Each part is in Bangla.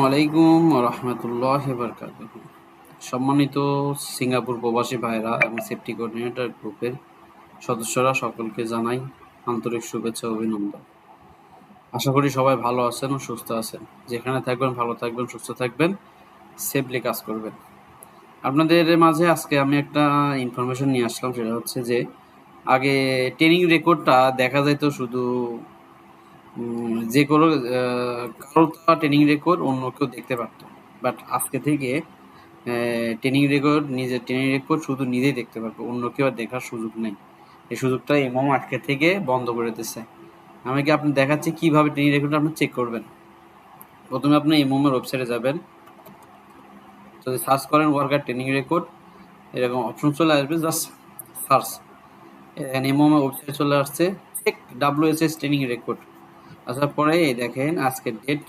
ওয়ালাইকুম রহমতুল্লাহ বরকাত সম্মানিত সিঙ্গাপুর প্রবাসী ভাইরা এবং সেফটি কোঅর্ডিনেটর গ্রুপের সদস্যরা, সকলকে জানাই আন্তরিক শুভেচ্ছা অভিনন্দন। আশা করি সবাই ভালো আছেন ও সুস্থ আছেন। যেখানে থাকবেন, ভালো থাকবেন, সুস্থ থাকবেন সেফলি কাজ করবেন। আপনাদের মাঝে আজকে আমি একটা ইনফরমেশন নিয়ে আসলাম, সেটা হচ্ছে যে, আগে ট্রেনিং রেকর্ডটা দেখা যাইতো শুধু যে কোনো কারোর ট্রেনিং রেকর্ড অন্য কেউ দেখতে পারতো বাট আজকে থেকে ট্রেনিং রেকর্ড নিজের ট্রেনিং রেকর্ড শুধু নিজেই দেখতে পারব। অন্য কেউ আর দেখার সুযোগ নেই। এই সুযোগটা এমম আজকে থেকে বন্ধ করে দিচ্ছে আমি কি আপনি দেখাচ্ছি কীভাবে ট্রেনিং রেকর্ড আপনি চেক করবেন? প্রথমে আপনি এমএমের ওয়েবসাইটে যাবেন। যদি সার্চ করেন ওয়ার্কার ট্রেনিং রেকর্ড এরকম অপশন চলে আসবে জাস্ট সার্চ এখানে এমএমের ওয়েবসাইট চলে আসছে। চেক ডাব্লিউএসএস ট্রেনিং রেকর্ড আসার পরে এই দেখেন আজকের ডেট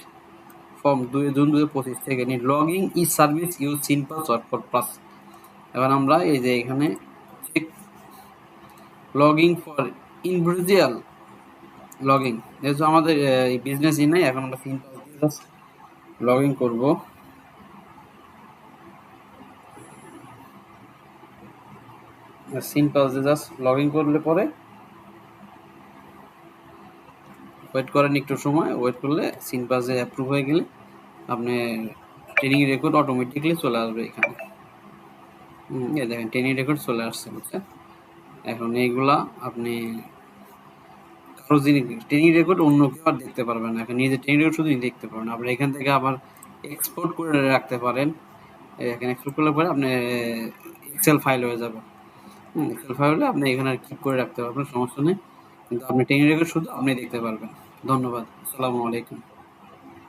ফর্ম দুই, জুন দুই পঁচিশ থেকে নি logging e service use pass for plus এবার আমরা এই যে এখানে লগিং ফর ইন্ডিভিজুয়াল লগিং যেহেতু আমাদের বিজনেস ই নাই, এখন আমরা পাস লগিং করব। সিন পাস দিয়ে জাস্ট লগইন করলে পরে ওয়েট করেন একটু সময়, ওয়েট করলে সিন পাসে অ্যাপ্রুভ হয়ে গেলে আপনি ট্রেনিং রেকর্ড অটোমেটিকলি চলে আসবে এখানে। দেখেন ট্রেনিং রেকর্ড চলে আসছে বুঝছেন? এখন এইগুলা আপনি কারও ট্রেনিং রেকর্ড অন্য কেউ আর দেখতে পারবেন না। এখন নিজের ট্রেনিং রেকর্ড শুধু দেখতে পারবেন। আপনি এখান থেকে আবার এক্সপোর্ট করে রাখতে পারেন। এখানে এক্সপোর্ট করলে পরে আপনি এক্সেল ফাইল হয়ে যাবে। এক্সেল ফাইল হলে আপনি এখানে আর কিপ করে রাখতে পারবেন, সমস্যা নেই। কিন্তু আপনি ট্রেনিং রেখে শুধু আপনি দেখতে পারবেন। ধন্যবাদ। আসসালামু আলাইকুম।